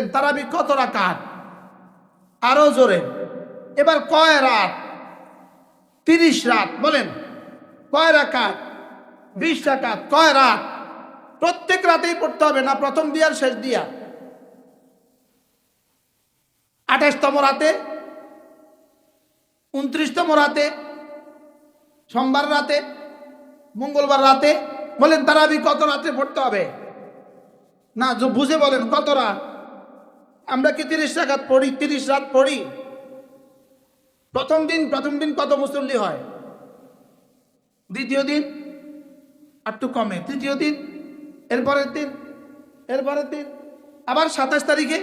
তারাবি কত রাকাত? আরও জোরে। এবার কয় রাত? তিরিশ রাত, বলেন। কয় রাকাত? বিশ রাকাত, কয় রাত? প্রত্যেক রাতেই পড়তে হবে না, প্রথম দিয়ার শেষ দিয়া? আঠাশতম রাতে? উনত্রিশতম রাতে? সোমবার রাতে? মঙ্গলবার রাতে? বলেন তারাবি কত রাতে পড়তে হবে? না, বুঝে বলেন, কত রাত? আমরা কি তিরিশ রাত পড়ি? তিরিশ রাত পড়ি। প্রথম দিন প্রথম দিন কত মুসল্লি হয়? দ্বিতীয় দিন একটু কমে। তৃতীয় দিন, এরপরের দিন এরপরের দিন। আবার সাতাশ তারিখে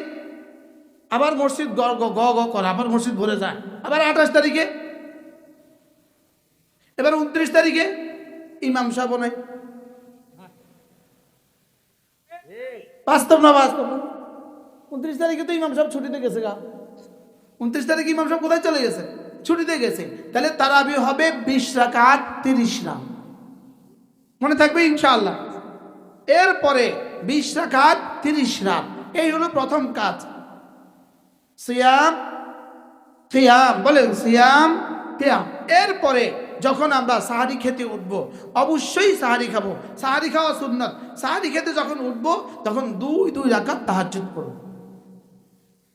আবার মসজিদ গ গ গ গ করে, আবার মসজিদ ভরে যায়। আবার আঠাশ তারিখে, এবার উনত্রিশ তারিখে ইমাম সাহেব নাই বাস্তব না বাস্তব? না উনত্রিশ তারিখে তো ইমাম সাহেব ছুটিতে গেছে গা। উনত্রিশ তারিখে ইমাম সাহেব কোথায় চলে গেছে? ছুটিতে গেছে। তাহলে তারাবি হবে বিশ রাকাত তিরিশ রাম মনে থাকবে ইনশাআল্লাহ। এরপরে বিশ রাকাত তিরিশ রাত। এই হলো প্রথম কাজ। সিয়াম সিয়াম বলেন সিয়াম সিয়াম এরপরে যখন আমরা সাহারি খেতে উঠব, অবশ্যই সাহারি খাব। সাহারি খাওয়া সুন্নত। সাহারি খেতে যখন উঠব, তখন দুই দুই রাকাত তাহাজ্জুদ করব।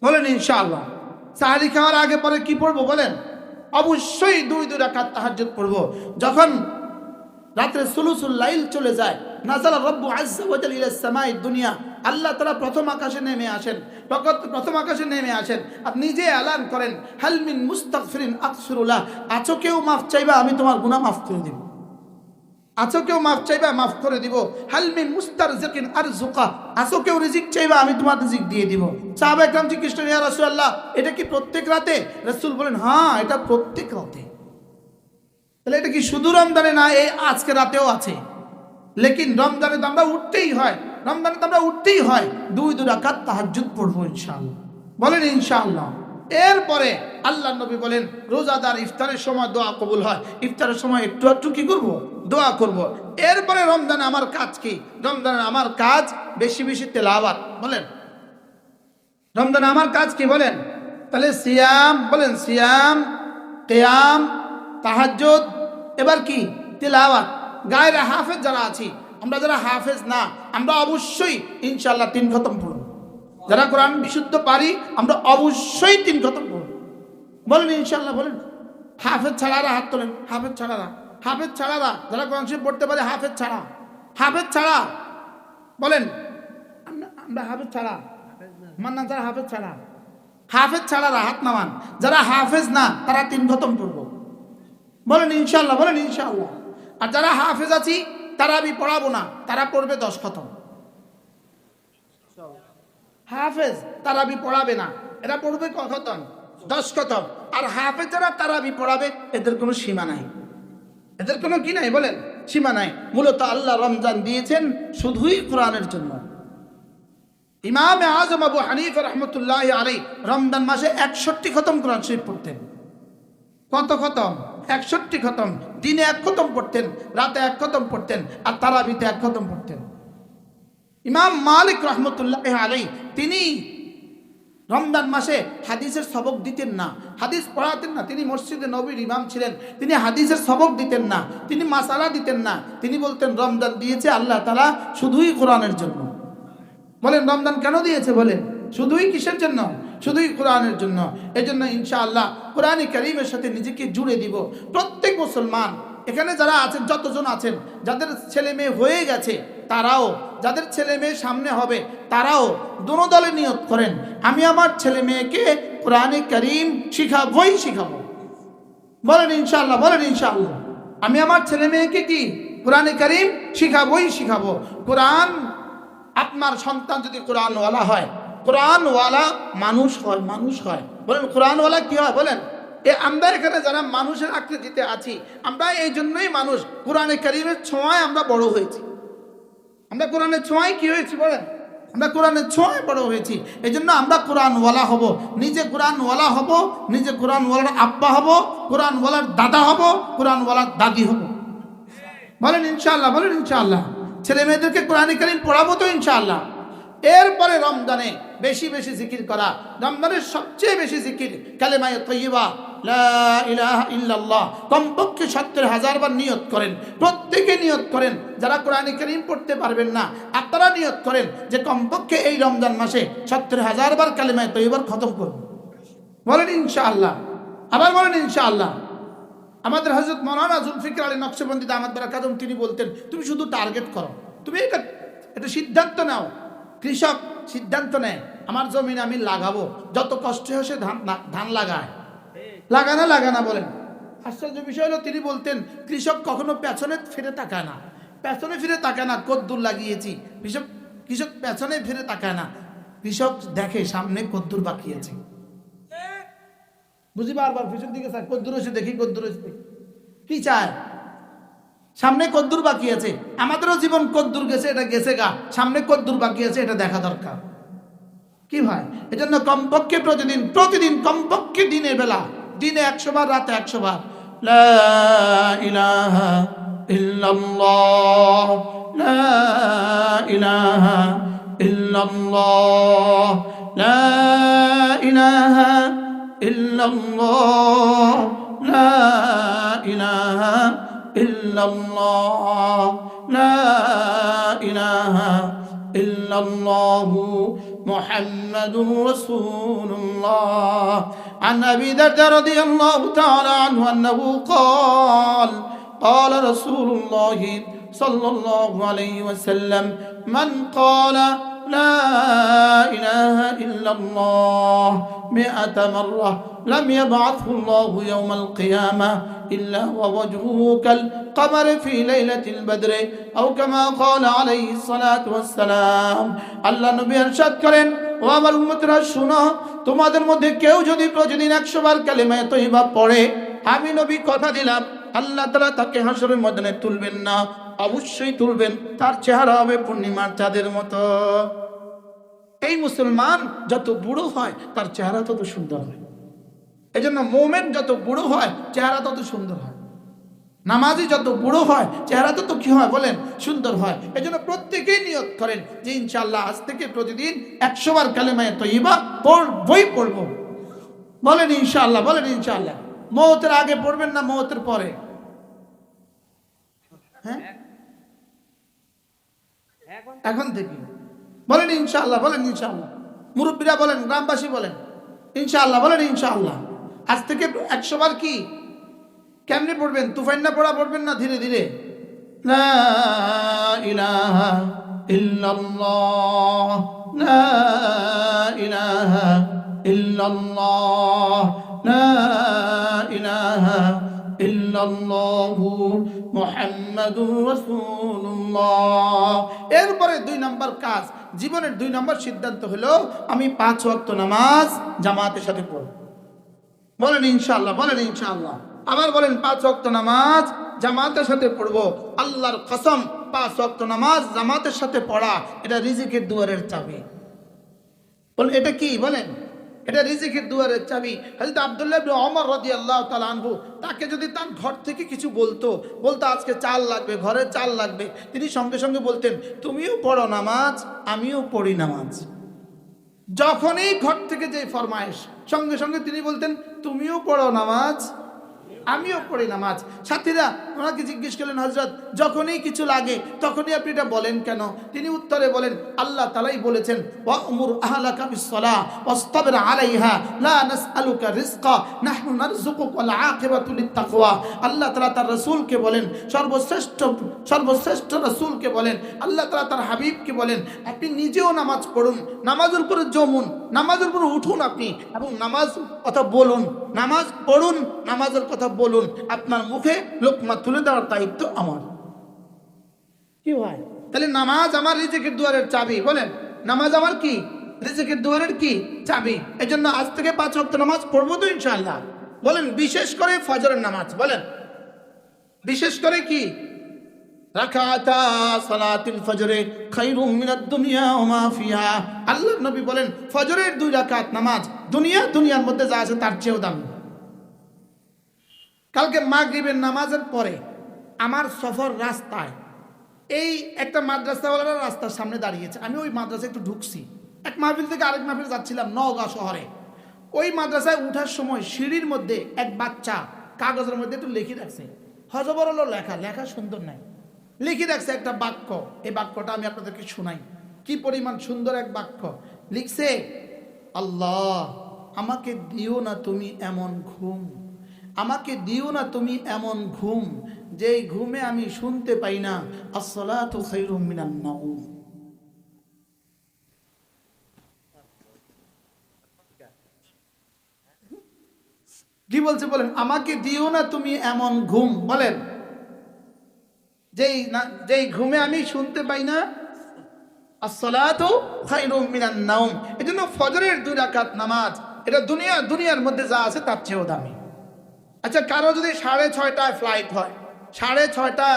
বলেন, ইনশাআল্লাহ। সাহারি খাওয়ার আগে পরে কি পড়ব বলেন? অবশ্যই দুই দুই রাকাত তাহাজ্জুদ পড়ব। যখন রাত্রে সুলুসুল লাইল চলে যায় রব্বু সামাই দুনিয়া, আল্লাহ প্রথম আকাশে নেমে আসেন। প্রথম আকাশে নেমে করেন আছো কেউ মাফ আমি তোমার গুনাহ মাফ করে দিব। আছো কেউ মাফ চাইবা? মাফ করে দিব। হালমিন মুস্তারজিকিন আরজুকা আছো কেউ রিজিক চাইবা? আমি তোমার রিজিক দিয়ে দিব। সাহাবা একরাম জিজ্ঞেস করেন ইয়া রাসূলুল্লাহ, এটা কি প্রত্যেক রাতে? রাসূল বলেন হ্যাঁ এটা প্রত্যেক রাতে। তাহলে এটা কি শুধু রমজানে না, এই আজকে রাতেও আছে। লেকিন রমজানে তো আমরা উঠতেই হয়। রমজানে তো আমরা উঠতেই হয়। দুই দু রাকাত তাহাজ্জুদ পড়ব ইনশাআল্লাহ। বলেন ইনশাআল্লাহ। এরপরে আল্লাহ নবী বলেন, রোজাদার ইফতারের সময় দোয়া কবুল হয়। ইফতারের সময় একটু একটু কি করব? দোয়া করব। এরপরে রমজানে আমার কাজ কি? রমজানে আমার কাজ বেশি বেশি তেলাওয়াত, বলেন। রমজানে আমার কাজ কি, বলেন? তাহলে সিয়াম, বলেন, সিয়াম, কেয়াম, তাহাজ্জুদ, এবার কি? তিলাওয়াত। গায়ের হাফেজ যারা আছি, আমরা যারা হাফেজ না, আমরা অবশ্যই ইনশাল্লাহ তিন খতম পড়ব। যারা কোরআন বিশুদ্ধ পারি, আমরা অবশ্যই তিন খতম পড়ব। বলেন ইনশাল্লাহ বলেন। হাফেজ ছাড়ারা হাত তোলেন, হাফেজ ছাড়ারা হাফেজ ছাড়ারা যারা কোরআন শরীফ পড়তে পারে হাফেজ ছাড়া। হাফেজ ছাড়া। বলেন, আমরা- হাফেজ ছাড়া। মান্না যারা হাফেজ ছাড়া। হাফেজ ছাড়ারা হাত নামান। যারা হাফেজ না, তারা তিন খতম পড়ব বলেন ইনশাল্লাহ বলেন ইনশাল্লাহ আর যারা হাফেজ আছি, তারা আমি পড়াবো না, তারা পড়বে দশ খতম। হাফেজ, তারা আমি পড়াবে না, এরা পড়বে ক খতম? দশ খতম। আর হাফেজ যারা, তারা আমি পড়াবে, এদের কোনো সীমা নাই। এদের কোনো কি নাই বলেন? সীমা নাই। মূলত আল্লাহ রমজান দিয়েছেন শুধুই কোরআনের জন্য। ইমাম আজম আবু হানিফ রহমতুল্লাহ আলী রমজান মাসে একষট্টি খতম কোরআন শরীফ পড়তেন। কত খতম? একষট্টি খতম। দিনে এক খতম পড়তেন, রাতে এক খতম পড়তেন, আর তারাবিতে এক খতম পড়তেন। ইমাম মালিক রহমতুল্লাহ আলাই তিনি রমজান মাসে হাদিসের সবক দিতেন না। হাদিস পড়াতেন না। তিনি মসজিদে নবীর ইমাম ছিলেন। তিনি হাদিসের সবক দিতেন না। তিনি মাসালা দিতেন না। তিনি বলতেন, রমজান দিয়েছে আল্লাহ তালা শুধুই কোরআনের জন্য। বলেন, রমজান কেন দিয়েছে? বলেন, শুধুই কিসের জন্য? শুধুই কোরআনের জন্য। এই জন্য ইনশাআল্লাহ কোরআন করিমের সাথে নিজেকে জুড়ে দিব। প্রত্যেক মুসলমান, এখানে যারা আছেন, যতজন আছেন, যাদের ছেলে মেয়ে হয়ে গেছে তারাও, যাদের ছেলে মেয়ে সামনে হবে, তারাও দোনো দলে নিয়ত করেন। আমি আমার ছেলে মেয়েকে কোরআনে করিম শিখাবই শিখাবো। বলেন ইনশাল্লাহ বলেন ইনশাল্লাহ আমি আমার ছেলে মেয়েকে কি কোরআনে করিম শিখাবই শিখাবো? কোরআন, আপনার সন্তান যদি কোরআনওয়ালা হয়, কোরআনওয়ালা মানুষ হয় মানুষ হয়। বলেন, কোরআনওয়ালা কি হয়? বলেন, এ আমরা এখানে যারা মানুষের আকৃতিতে আছি, আমরা এই জন্যই মানুষ। কোরআনে করিমের ছোঁয়ায় আমরা বড় হয়েছি। আমরা কোরআনের ছোঁয়ায় কি হয়েছি বলেন? আমরা কোরআনের ছোঁয়ায় বড় হয়েছি। এই জন্য আমরা কোরআনওয়ালা হব। নিজে কোরআনওয়ালা হব, নিজে কোরআনওয়ালার আব্বা হব, কোরআনওয়ালার দাদা হব, কোরআনওয়ালার দাদি হব। বলেন ইনশাআল্লাহ বলেন ইনশাআল্লাহ। ছেলে মেয়েদেরকে কোরআন কালীন পড়াবো তো ইনশাআল্লাহ। এরপরে রমজানে বেশি বেশি জিকির করা, রমজানের সবচেয়ে বেশি জিকির কালেমায় তৈবা ইল্লাল্লাহ। কমপক্ষে সত্তর হাজার বার নিয়ত করেন। প্রত্যেকে নিয়ত করেন। যারা কোরআনে করিম পড়তে পারবেন না, আপনারা নিয়ত করেন যে কমপক্ষে এই রমজান মাসে সত্তর হাজার বার কালেমায় তৈবার খতম করবেন বলেন ইনশাআল্লাহ। আবার বলেন ইনশাআল্লাহ। আমাদের হজরত মৌলানা জুলফিকর আলী নকশবন্দি দামাদ বারা কাদম তিনি বলতেন, তুমি শুধু টার্গেট করো। তুমি এটা এটা সিদ্ধান্ত নাও। কৃষক সিদ্ধান্ত নেয়, আমার জমিন আমি লাগাবো। যত কষ্ট হয় সে ধান ধান লাগায়। লাগানা লাগানা বলেন। আশ্চর্য বিষয় হলো তিনি বলতেন, কৃষক কখনো পেছনে ফিরে তাকায় না। পেছনে ফিরে তাকায় না, কদ্দুর লাগিয়েছি। কৃষক কৃষক পেছনে ফিরে তাকায় না। কৃষক দেখে সামনে কদ্দুর বাকি বাকিয়েছে বুঝি বারবার কৃষক দিকে স্যার কদ্দুর এসে দেখি, কদ্দুর দেখি। কি চায়? সামনে কদ্দুর বাকি আছে। আমাদেরও জীবন কদ্দুর গেছে, এটা গেছে গা। সামনে কদ্দুর বাকি আছে, এটা দেখা দরকার। কি ভাই? এজন্য কমপক্ষে প্রতিদিন প্রতিদিন কমপক্ষে দিনের বেলা দিনে একশো বার রাতে একশো বার। লা ইলাহা إلا الله محمد رسول الله. عن أبي ذر رضي الله تعالى عنه أنه قال قال رسول الله صلى الله عليه وسلم من قال لا إله إلا الله مئة مرة لم يبعثه الله يوم القيامة إلا ووجهه كالقمر في ليلة البدر أو كما قال عليه الصلاة والسلام আল্লাহ নবী ارشاد করেন ও আমার উম্মতরা শুনো তোমাদের মধ্যে কেউ যদি প্রতিদিন একশো বার কালেমায় তৈবা পড়ে আমি নবী কথা দিলাম আল্লাহ তালা তাকে হাসরের ময়দানে তুলবেন না অবশ্যই তুলবেন তার চেহারা হবে পূর্ণিমার চাঁদের মতো এই মুসলমান যত বুড়ো হয় তার চেহারা তত সুন্দর হয় এই জন্য মোমেন যত বুড়ো হয়, চেহারা তত সুন্দর হয়। নামাজি যত বুড়ো হয়, চেহারা তত কি হয় বলেন? সুন্দর হয়। এই জন্য প্রত্যেকেই নিয়ত করেন যে ইনশাল্লাহ আজ থেকে প্রতিদিন একশো বার কালেমায় তো ইবা পড়বই পড়ব। বলেন ইনশাল্লাহ বলেন ইনশাল্লাহ মৌতের আগে পড়বেন না মৌতের পরে? হ্যাঁ? এখন থেকে। বলেন ইনশাল্লাহ বলেন ইনশাল্লাহ মুরব্বীরা বলেন, গ্রামবাসী বলেন, ইনশাআল্লাহ বলেন ইনশাআল্লাহ। আজ থেকে একশো বার কি? কেমনে পড়বেন? তুফাইন না পড়া, পড়বেন না ধীরে ধীরে? এরপরে দুই নম্বর কাজ। জীবনের দুই নম্বর সিদ্ধান্ত হলো, আমি পাঁচ ওয়াক্ত নামাজ জামাতের সাথে পড়ব। বলেন ইনশাল্লাহ বলেন ইনশাল্লাহ আবার বলেন, পাঁচ ওয়াক্ত নামাজ জামাতের সাথে পড়ব। আল্লাহর কসম, পাঁচ ওয়াক্ত নামাজ জামাতের সাথে পড়া, এটা রিজিকের দুয়ারের চাবি। বলেন এটা কি? বলেন, এটা রিজিকের দুয়ারের চাবি। হযরত আব্দুল্লাহ ইবনে ওমর রাদিয়াল্লাহু তাআলা আনহু তাকে যদি তার ঘর থেকে কিছু বলতো বলতো, আজকে চাল লাগবে, ঘরে চাল লাগবে। তিনি সঙ্গে সঙ্গে বলতেন, তুমিও পড়ো নামাজ, আমিও পড়ি নামাজ। যখনই ঘর থেকে যে ফরমায়েশ, সঙ্গে সঙ্গে তিনি বলতেন তুমিও পড়ো নামাজ? আমিও পড়ি নামাজ। সাথীরা, ওনাকে জিজ্ঞেস করলেন হজরত যখনই কিছু লাগে, তখনই আপনি এটা বলেন কেন? তিনি উত্তরে বলেন, আল্লাহ তালাই বলেছেন আল্লাহ তাআলা তার রাসূলকে বলেন, সর্বশ্রেষ্ঠ সর্বশ্রেষ্ঠ রাসূলকে বলেন, আল্লাহ তাআলা তার হাবিবকে বলেন, আপনি নিজেও নামাজ পড়ুন, নামাজের উপরে জমুন নামাজের উপরে উঠুন আপনি এবং নামাজ কথা বলুন, নামাজ পড়ুন, নামাজের কথা বলুন, আপনার মুখে লোকমা তুলে দেওয়ার দায়িত্ব আমার। কি হয় তাহলে নামাজ আমার রিজিকের দুয়ারের চাবি, বলেন। নামাজ আমার কি? রিজিকের দুয়ারের কি? চাবি। এই জন্য আজ থেকে পাঁচ ওয়াক্ত নামাজ পড়ব তো ইনশাল্লাহ বলেন, বিশেষ করে ফজরের নামাজ, বলেন। বিশেষ করে কি? রাকাতা সালাতুল ফজরে মিনাদ দুনিয়া ওয়া মা ফিহা। আল্লাহর নবী বলেন, ফজরের দুই রাকাত নামাজ দুনিয়া দুনিয়ার মধ্যে যা আছে তার চেয়েও দামি। কালকে মাগরিবের নামাজের পরে আমার সফর রাস্তায়, এই একটা মাদ্রাসাওয়ালারা রাস্তার সামনে দাঁড়িয়েছে। আমি ওই মাদ্রাসা একটু ঢুকছি। এক মাহফিল থেকে আরেক মাহফিল যাচ্ছিলাম নওগাঁ শহরে। ওই মাদ্রাসায় উঠার সময় সিঁড়ির মধ্যে এক বাচ্চা কাগজের মধ্যে একটু লিখে রাখছে। হজবর হলো লেখা লেখা সুন্দর নাই। লিখে রাখছে একটা বাক্য। এই বাক্যটা আমি আপনাদেরকে শোনাই। কি পরিমাণ সুন্দর এক বাক্য। লিখছে, আল্লাহ, আমাকে দিও না তুমি এমন ঘুম। আমাকে দিও না তুমি এমন ঘুম, যেই ঘুমে আমি শুনতে পাই না। আসসালাতু কি বলছে বলেন? আমাকে দিও না তুমি এমন ঘুম। বলেন। যেই না, যেই ঘুমে আমি শুনতে পাই না মিনান নাউম এজন্য ফজরের দুই রাকাত নামাজ, এটা দুনিয়া, দুনিয়ার মধ্যে যা আছে তার চেয়েও দামি। আচ্ছা কারও যদি সাড়ে ছয়টায় ফ্লাইট হয়, সাড়ে ছয়টা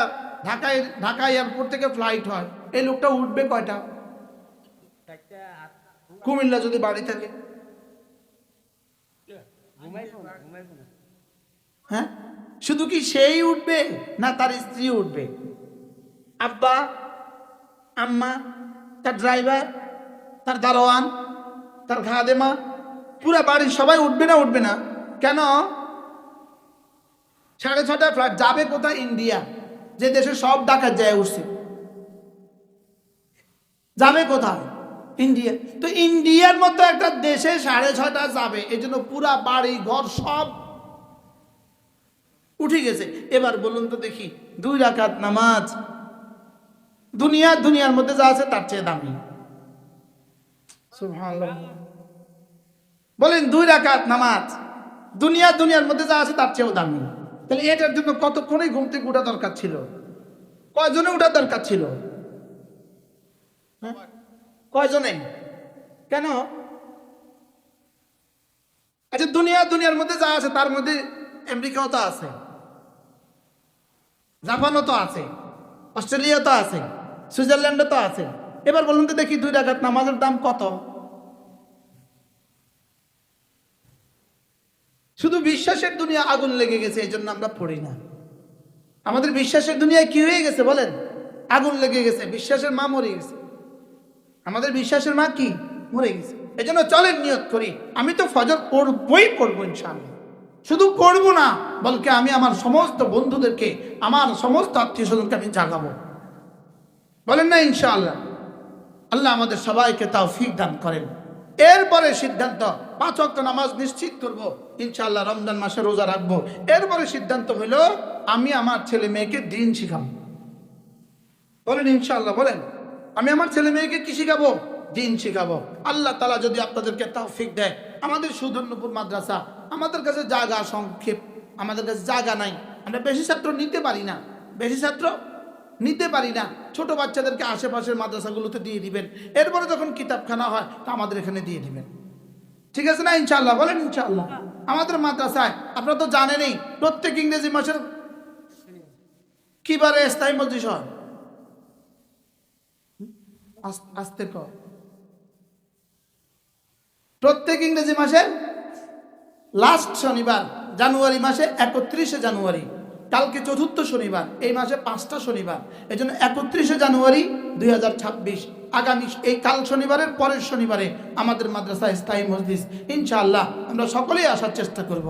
ঢাকায়, ঢাকা এয়ারপোর্ট থেকে ফ্লাইট হয়, এই লোকটা উঠবে কয়টা? কুমিল্লা যদি বাড়ি থাকে। হ্যাঁ? শুধু কি সেই উঠবে, না তার স্ত্রী উঠবে? আব্বা, আম্মা, তার ড্রাইভার তার দারোয়ান, তার খাদেমা, পুরা বাড়ির সবাই উঠবে না উঠবে না। কেন? সাড়ে ছটায় ফ্লাইট যাবে কোথায়? ইন্ডিয়া যে দেশে সব ডাকাত যায় উঠছে। যাবে কোথায়? ইন্ডিয়া তো ইন্ডিয়ার মতো একটা দেশে সাড়ে ছটা যাবে এই জন্য পুরা বাড়ি, ঘর সব উঠে গেছে। এবার বলুন তো দেখি, দুই রাকাত নামাজ দুনিয়া দুনিয়ার মধ্যে যা আছে তার চেয়ে দামি। বলেন দুই রাকাত নামাজ দুনিয়া দুনিয়ার মধ্যে যা আছে তার চেয়েও দামি। তাহলে এটার জন্য কতক্ষণে ঘুম থেকে উঠা দরকার ছিল? কয়জনে উঠার দরকার ছিল? হ্যাঁ? কয়জনে? কেন? আচ্ছা দুনিয়া দুনিয়ার মধ্যে যা আছে তার মধ্যে আমেরিকাও তো আছে। জাপানও তো আছে। অস্ট্রেলিয়া তো আছে। সুইজারল্যান্ডও তো আছে। এবার বলুন তো দেখি দুই রাকাত নামাজের দাম কত? শুধু বিশ্বাসের দুনিয়া আগুন লেগে গেছে এই জন্য আমরা পড়ি না। আমাদের বিশ্বাসের দুনিয়ায় কি হয়ে গেছে বলেন? আগুন লেগে গেছে, বিশ্বাসের মা মরে গেছে। আমাদের বিশ্বাসের মা কি? মরে গেছে। এই জন্য চলেন নিয়ত করি। আমি তো ফজর পড়বই পড়ব ইনশাআল্লাহ। শুধু পড়ব না, বলকে আমি আমার সমস্ত বন্ধুদেরকে, আমার সমস্ত আত্মীয় স্বজনকে আমি জাগাবো। বলেন না, ইনশাআল্লাহ। আল্লাহ আমাদের সবাইকে তাও ফিক দান করেন। এরপরে সিদ্ধান্ত, পাঁচ অক্ট নামাজ নিশ্চিত করব, ইনশাআল্লাহ রমজান মাসে রোজা রাখব। এরপরে সিদ্ধান্ত হইল, আমি আমার ছেলে মেয়েকে দিন শিখাবো। বলেন, ইনশাআল্লাহ, বলেন। আমি আমার ছেলে মেয়েকে কি শিখাবো? দিন শিখাবো। আল্লাহ তালা যদি আপনাদেরকে তাও তৌফিক দেয়, আমাদের সুধন্যপুর মাদ্রাসা, আমাদের কাছে জায়গা সংক্ষেপ, আমাদের কাছে জায়গা নাই। আমরা বেশি ছাত্র নিতে পারি না। বেশি ছাত্র নিতে পারি না। ছোট বাচ্চাদেরকে আশেপাশের মাদ্রাসাগুলোতে দিয়ে দিবেন। এরপরে যখন কিতাবখানা হয়, তা আমাদের এখানে দিয়ে দিবেন। ঠিক আছে না ইনশাল্লাহ বলেন ইনশাল্লাহ আমাদের মাদ্রাসায়, আপনারা তো জানেনই, প্রত্যেক ইংরেজি মাসের কিবারে স্থায়ী মজলিস হয়। আস- আস্তে কর। প্রত্যেক ইংরেজি মাসের লাস্ট শনিবার, জানুয়ারি মাসে একত্রিশে জানুয়ারি। কালকে চতুর্থ শনিবার, এই মাসে পাঁচটা শনিবার। এই জন্য একত্রিশে জানুয়ারি দুই হাজার ছাব্বিশ, আগামী এই কাল শনিবারের পরের শনিবারে আমাদের মাদ্রাসায় স্থায়ী মসজিদ ইনশাআল্লাহ আমরা সকলেই আসার চেষ্টা করব।